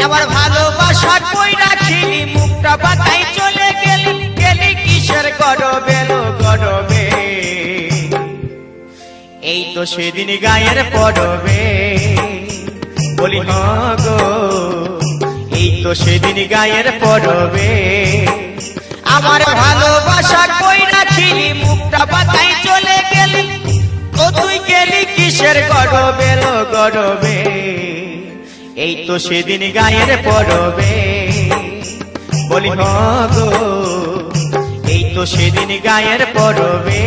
আমার ভালোবাসা কই রাখিনি মুখটা বাতাই চলে গেলি গেলি কিসের গরবে গরবে এই তো সেদিন গায়ের পড়বে বলি হ গো, এই তো সেদিন গায়ের পড়বে আমার ভালোবাসা কই রাখিনি মুখটা বাতাই চলে গেলি ও তুই গেলি কিসের গরবে গরবে এই তো সেদিন গায়ের পড়বে বলি হ গো এই তো সেদিন গায়ের পড়বে